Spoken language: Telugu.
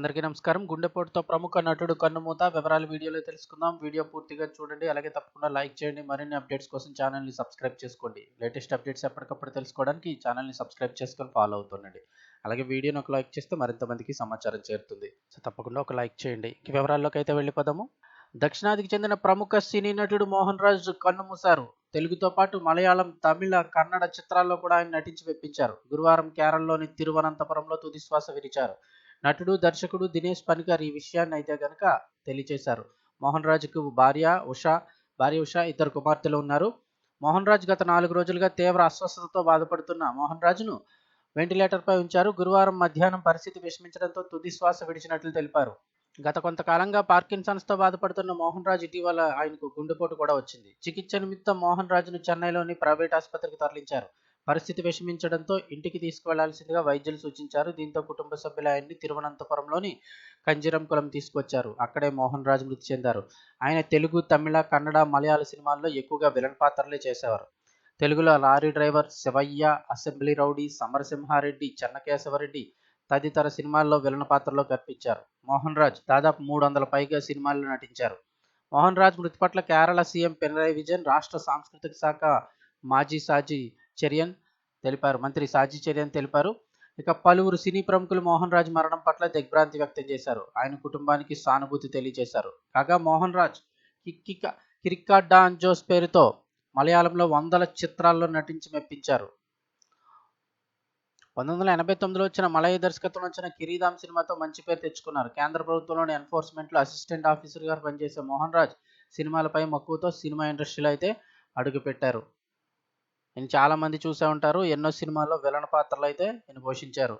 అందరికీ నమస్కారం. గుండెపోటుతో ప్రముఖ నటుడు కన్నుమూత వివరాలు వీడియోలో తెలుసుకుందాం. వీడియో పూర్తిగా చూడండి. అలాగే తప్పకుండా లైక్ చేయండి. మరిన్ని అప్డేట్స్ కోసం ఛానల్ని సబ్స్క్రైబ్ చేసుకోండి. లేటెస్ట్ అప్డేట్స్ ఎప్పటికప్పుడు తెలుసుకోవడానికి ఈ ఛానల్ని సబ్స్క్రైబ్ చేసుకొని ఫాలో అవుతుండండి అలాగే వీడియోని ఒక లైక్ చేస్తే మరింత మందికి సమాచారం చేరుతుంది. సో తప్పకుండా ఒక లైక్ చేయండి. వివరాల్లోకి అయితే వెళ్ళిపోదాము. దక్షిణాదికి చెందిన ప్రముఖ సినీ నటుడు మోహన్ రాజ్ కన్నుమూశారు. తెలుగుతో పాటు మలయాళం తమిళ కన్నడ చిత్రాల్లో కూడా ఆయన నటించి వెప్పించారు గురువారం కేరళలోని తిరువనంతపురంలో తుది శ్వాస విరిచారు. నటుడు దర్శకుడు దినేష్ పనికర్ ఈ విషయాన్ని అయితే గనక తెలియజేశారు మోహన్ రాజుకు భార్య ఉషా భార్య ఉషా ఇద్దరు కుమార్తెలు ఉన్నారు. మోహన్ రాజ్ గత నాలుగు రోజులుగా తీవ్ర అస్వస్థతతో బాధపడుతున్న మోహన్ రాజును వెంటిలేటర్పై ఉంచారు. గురువారం మధ్యాహ్నం పరిస్థితి విషమించడంతో తుది శ్వాస విడిచినట్లు తెలిపారు. గత కొంతకాలంగా పార్కిన్సన్స్తో బాధపడుతున్న మోహన్ రాజ్ ఇటీవల ఆయనకు గుండెపోటు కూడా వచ్చింది. చికిత్స నిమిత్తం మోహన్ రాజును చెన్నైలోని ప్రైవేట్ ఆసుపత్రికి తరలించారు. పరిస్థితి విషమించడంతో ఇంటికి తీసుకువెళ్ళాల్సిందిగా వైద్యులు సూచించారు. దీంతో కుటుంబ సభ్యులు ఆయన్ని తిరువనంతపురంలోని కంజిరంకులం తీసుకొచ్చారు. అక్కడే మోహన్ రాజ్ మృతి చెందారు. ఆయన తెలుగు తమిళ కన్నడ మలయాళ సినిమాల్లో ఎక్కువగా విలన్ పాత్రలే చేసేవారు. తెలుగులో lorry driver Shivayya assembly rowdy Samarasimha Reddy Chennakesava Reddy తదితర సినిమాల్లో విలన పాత్రలో కనిపించారు మోహన్ రాజ్ దాదాపు మూడు వందల పైగా సినిమాల్లో నటించారు. మోహన్ రాజ్ మృతి పట్ల కేరళ సీఎం పినరాయి విజయన్ రాష్ట్ర సాంస్కృతిక శాఖ మాజీ సాజీ చర్యన్ తెలిపారు. మంత్రి సాజీ చర్యన్ తెలిపారు. ఇక పలువురు సినీ ప్రముఖులు మోహన్ రాజ్ మరణం పట్ల దిగ్భ్రాంతి వ్యక్తం చేశారు. ఆయన కుటుంబానికి సానుభూతి తెలియజేశారు. కాగా మోహన్ రాజ్ కిక్కిక కిరిక్కా డాన్ జోస్ పేరుతో మలయాళంలో వందల చిత్రాల్లో నటించి మెప్పించారు. పంతొమ్మిది వందల ఎనభై తొమ్మిదిలో వచ్చిన మలయ దర్శకత్వం వచ్చిన కిరీదాం సినిమాతో మంచి పేరు తెచ్చుకున్నారు. కేంద్ర ప్రభుత్వంలోని ఎన్ఫోర్స్మెంట్లో అసిస్టెంట్ ఆఫీసర్గా పనిచేసే మోహన్ రాజ్ సినిమాలపై మక్కువతో సినిమా ఇండస్ట్రీలో అయితే అడుగుపెట్టారు. ఈయన చాలా మంది చూసే ఉంటారు. ఎన్నో సినిమాల్లో విలన్ పాత్రలు అయితే ఈయన పోషించారు.